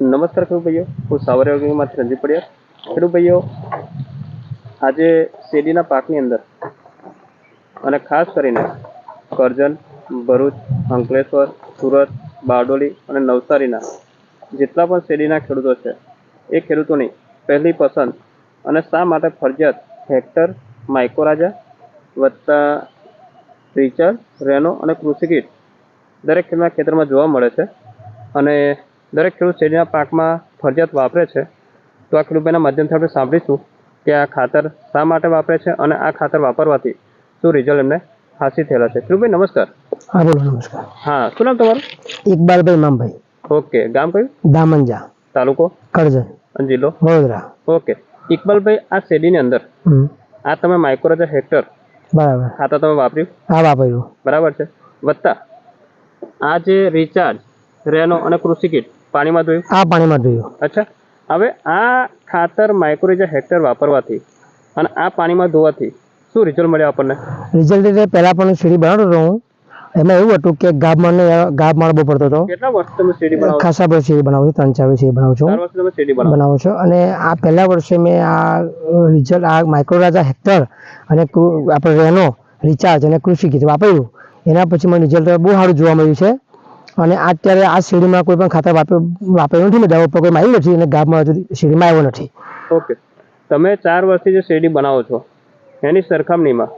નમસ્કાર ખેડૂત ભાઈઓ. હું સાવરે વિભાગમાંથી રંજીત પડ્યા ખેડૂત ભાઈઓ, આજે શેરડીના પાકની અંદર અને ખાસ કરીને કરજણ, ભરૂચ, અંકલેશ્વર, સુરત, બારડોલી અને નવસારીના જેટલા પણ શેરડીના ખેડૂતો છે, એ ખેડૂતોની પહેલી પસંદ અને શા માટે ફરજિયાત હેક્ટર માઇકોરાજા વત્તા રીચર રેનો અને કૃષિ કીટ દરેક ખેડૂતના ખેતરમાં જોવા મળે છે. અને દરેક ખેડૂત શેરડીના પાકમાં ફરજિયાત વાપરે છે. તો આ ખેડૂતભાઈના માધ્યમથી આપણે સાંભળીશું કે આ ખાતર શા માટે વાપરે છે અને આ ખાતર વાપરવાથી શું રિઝલ્ટ એમને હાસિલ થયેલા છે. ખેડૂતભાઈ નમસ્કાર. હા બોલો નમસ્કાર. હા શું નામ તમારું? ઇકબાલભાઈ મામભાઈ. ઓકે ગામ કયું? દામંજા તાલુકો? કરજણ. જિલ્લો? વડોદરા. ઓકે. ઇકબાલભાઈ આ શેરડીની અંદર આ તમે માઇક્રોરાજા હેક્ટર બરાબર. ખાતર તમે વાપર્યું? હા વાપર્યું. બરાબર છે. વત્તા આ જે રિચાર્જ રેનો અને કૃષિ કીટ પાણીમાં ધોયું? આ પાણીમાં ધોયું. અચ્છા. હવે આ ખાતર માઇક્રોરેજા હેક્ટર વાપરવાથી અને આ પાણીમાં ધોવાથી શું રિઝલ્ટ મળ્યો આપણને? રિઝલ્ટ એટલે પહેલા પણ સીડી બનાવતો હતો હું. એમાં એવું હતું કે ગાબ મારને ગાબ માર બહુ પડતો હતો. કેટલા વર્ષ તમે સીડી બનાવો ખાસા વર્ષ સીડી બનાવું છું ત્રણ ચાર સીડી બનાવું છું. વર્ષ તમે સીડી બનાવો છો? અને આ પહેલા વર્ષે મેં આ રિઝલ્ટ આ માઇક્રોરાજા હેક્ટર અને આપણે રેનો રિચાર્જ અને કૃષિ ગીત વાપર્યું. એના પછી મને રિઝલ્ટ બહુ સારું જોવા મળ્યું છે. અને અત્યારે આ શેરીમાં કોઈ પણ ખાતર વાપર વાપર્યું નથી મેં દવા ઉપર કોઈ માર્યું નથી અને ગામમાં હજુ શેરીમાં આવ્યો નથી. ઓકે. તમે ચાર વર્ષથી જે શેરડી બનાવો છો એની સરખામણીમાં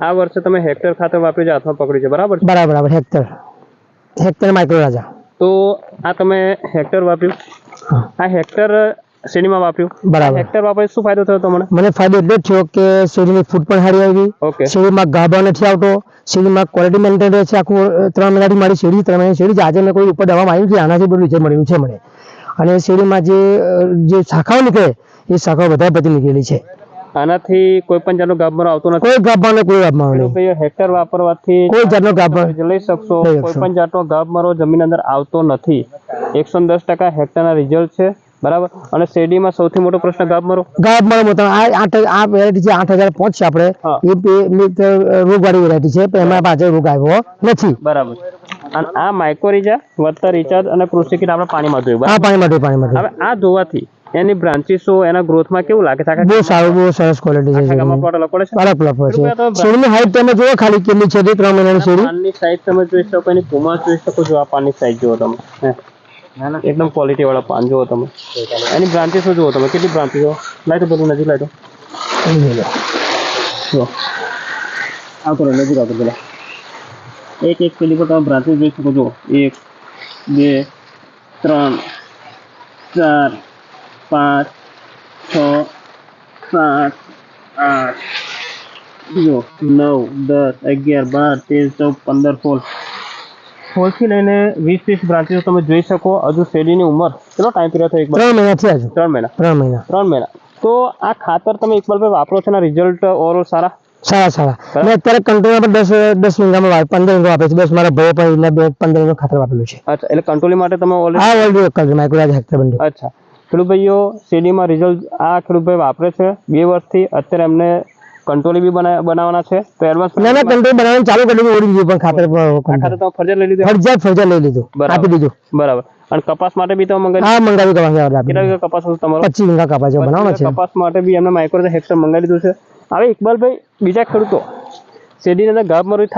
આ વર્ષે તમે હેક્ટર ખાતર વાપરી છે હાથમાં પકડ્યું છે બરાબર બરાબર બરાબર. હેક્ટર. હેક્ટર માઇક્રોરાજા તો આ તમે હેક્ટર વાપર્યું આ હેક્ટર શેરડીમાં વાપર્યું બરાબર. હેક્ટર વાપરી શું ફાયદો થયો તમને? મને ફાયદો એટલો જ થયો કે શેરડીની ફૂટ પણ સારી આવી ઓકે. શેરડીમાં ગાભા નથી આવતો. શેરડીમાં ક્વોલિટી મેન્ટેન રહે છે. આખું ત્રણ મહિનાથી મારી શેરી ત્રણ મહિના શેરી છે. આજે મેં કોઈ ઉપર દવા આવ્યું છે આનાથી બધું રિઝલ્ટ મળ્યું છે મને અને શેરીમાં જે જે શાખાઓ નીકળે એ શાખાઓ વધારે બધી નીકળેલી છે. આનાથી કોઈ પણ જાતનો ગાભમારો આવતો નથી. કોઈ ગાભાનો કોઈ ગાભા નહીં. હેક્ટર વાપરવાથી કોઈ જાતનો ગાભા લઈ શકશો કોઈ પણ જાતનો ગાભમારો જમીન અંદર આવતો નથી. એકસો દસ ટકા હેક્ટરના રિઝલ્ટ છે. બરાબર? અને શેરડીમાં સૌથી મોટો પ્રશ્ન ગાભમારો ગાભ મારો મોટા. આ આઠ આ વેરાયટી છે આઠ હજાર પાંચ છે આપણે. એ રોગવાળી વેરાયટી છે એમાં પાછળ રોગ આવ્યો નથી. બરાબર. અને આ માઇકોરીજા વત્તા રિચાર્જ અને કૃષિ કીટ આપણે પાણીમાં ધોયું હા પાણીમાં પાણી પાણીમાં હવે આ ધોવાથી એની બ્રાન્ચીસો એના ગ્રોથમાં કેવું લાગે? છે બહુ સારું બહુ સરસ ક્વોલિટી છે છે. બરાબર બરાબર છે. શેરડીની હાઈટ તમે જોવો ખાલી કેટલી છે તે ત્રણ મહિનાની શેરડી. પાનની સાઈઝ તમે જોઈ શકો એની કુમાર જોઈ શકો જો આ પાનની સાઈઝ જોવો તમે. એકદમ ક્વોલિટી વાળા પાન જુઓ તમે એની બ્રાન્ચીસો જુઓ તમે કેટલી બ્રાન્ચીસો લાઈ તો બધું નજીક લાઈ તો જુઓ આવતો રહે નજીક આવતો પેલા એક એક પેલી પર તમે બ્રાન્ચીસ જોઈ શકો છો એક બે ત્રણ ચાર પાંચ છ સાત આઠ જો નવ દસ અગિયાર બાર તેર ચૌદ પંદર સોળ સોળથી લઈને વીસ ત્રીસ બ્રાન્ચીસ તમે જોઈ શકો. હજુ શેરડીની ઉંમર કેટલો ટાઈમ પીરિયડ થયો એક ત્રણ મહિના થયા છે ત્રણ મહિના. ત્રણ મહિના. ત્રણ મહિના. તો આ ખાતર તમે ઇકબાલભાઈ વાપરો છો ને રિઝલ્ટ ઓવરઓલ સારા? સારા સારા. મેં અત્યારે કંટ્રોલ પર દસ દસ વીઘામાં પંદર વીઘા વાપરે છે. બસ મારા ભાઈ પણ એના બે પંદર વીઘા ખાતર વાપરેલું છે. અચ્છા એટલે કંટ્રોલિંગ માટે તમે ઓલરેડી હા ઓલરેડી કલર માઇક્રોરાજ હેક્ટર બન્યું અચ્છા. ખેડૂત ભાઈઓ શેરડીમાં રિઝલ્ટ આ ખેડૂતભાઈ વાપરે છે. બે વર્ષથી અત્યારે એમને કંટ્રોલી બી બનાવવાના છે. તો એડવાન્સ ના ના કંટ્રોલ બનાવવાનું ચાલુ કરી દીધું ઓડી દીધું પણ ખાતર ખાતર તો ફરજિયાત લઈ લીધું ફરજિયાત ફરજિયાત લઈ લીધું. આપી દીધું. બરાબર. અને કપાસ માટે બી તો મંગાવી હા મંગાવી કપાસ કેટલા કપાસ તમારો? પચીસ વીઘા કપાસ બનાવવાનો છે. કપાસ માટે બી એમને માઇક્રો હેક્ટર મંગાવી દીધું છે. હવે ઇકબાલભાઈ બીજા ખેડૂતો શેરડીની અંદર ગાભ મરી